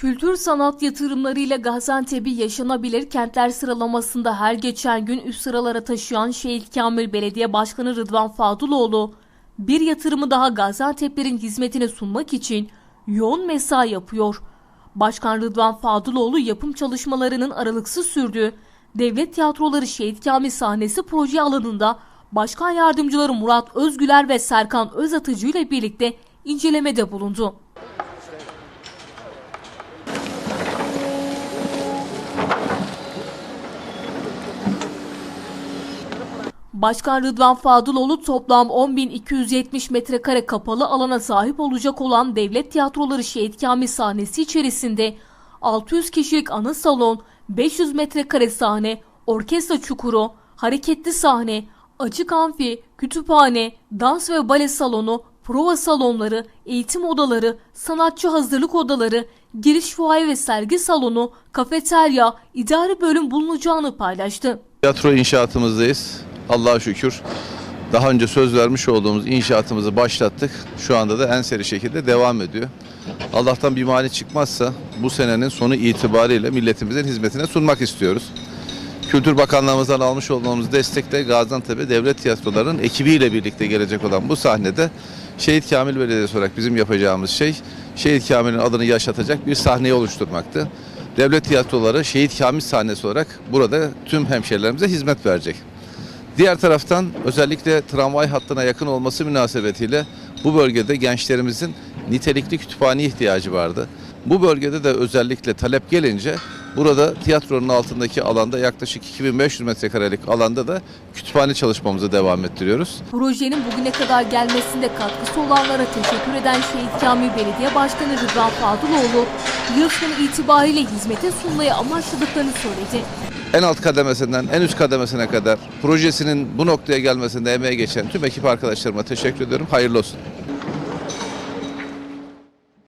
Kültür sanat yatırımlarıyla Gaziantep'i yaşanabilir kentler sıralamasında her geçen gün üst sıralara taşıyan Şehit Kamil Belediye Başkanı Rıdvan Fadıloğlu, bir yatırımı daha Gaziantep'lerin hizmetine sunmak için yoğun mesai yapıyor. Başkan Rıdvan Fadıloğlu yapım çalışmalarının aralıksız sürdüğü Devlet Tiyatroları Şehit Kamil sahnesi proje alanında Başkan Yardımcıları Murat Özgüler ve Serkan Özatıcı ile birlikte incelemede bulundu. Başkan Rıdvan Fadıloğlu toplam 10.270 metrekare kapalı alana sahip olacak olan Devlet Tiyatroları Şehit Kamil sahnesi içerisinde 600 kişilik ana salon, 500 metrekare sahne, orkestra çukuru, hareketli sahne, açık amfi, kütüphane, dans ve bale salonu, prova salonları, eğitim odaları, sanatçı hazırlık odaları, giriş fuaye ve sergi salonu, kafeterya, idari bölüm bulunacağını paylaştı. Tiyatro inşaatımızdayız. Allah'a şükür. Daha önce söz vermiş olduğumuz inşaatımızı başlattık. Şu anda da en seri şekilde devam ediyor. Allah'tan bir mani çıkmazsa bu senenin sonu itibariyle milletimizin hizmetine sunmak istiyoruz. Kültür Bakanlığımızdan almış olduğumuz destekle Gaziantep'e devlet tiyatrolarının ekibiyle birlikte gelecek olan bu sahnede Şehit Kamil Belediyesi olarak bizim yapacağımız şey Şehit Kamil'in adını yaşatacak bir sahneyi oluşturmaktı. Devlet tiyatroları Şehit Kamil sahnesi olarak burada tüm hemşerilerimize hizmet verecek. Diğer taraftan özellikle tramvay hattına yakın olması münasebetiyle bu bölgede gençlerimizin nitelikli kütüphane ihtiyacı vardı. Bu bölgede de özellikle talep gelince burada tiyatronun altındaki alanda yaklaşık 2500 metrekarelik alanda da kütüphane çalışmamızı devam ettiriyoruz. Projenin bugüne kadar gelmesinde katkısı olanlara teşekkür eden Şehit Kamil Belediye Başkanı Rıdvan Fadıloğlu, yıl sonu itibariyle hizmete sunmayı amaçladıklarını söyledi. En alt kademesinden en üst kademesine kadar projesinin bu noktaya gelmesinde emeğe geçen tüm ekip arkadaşlarıma teşekkür ediyorum. Hayırlı olsun.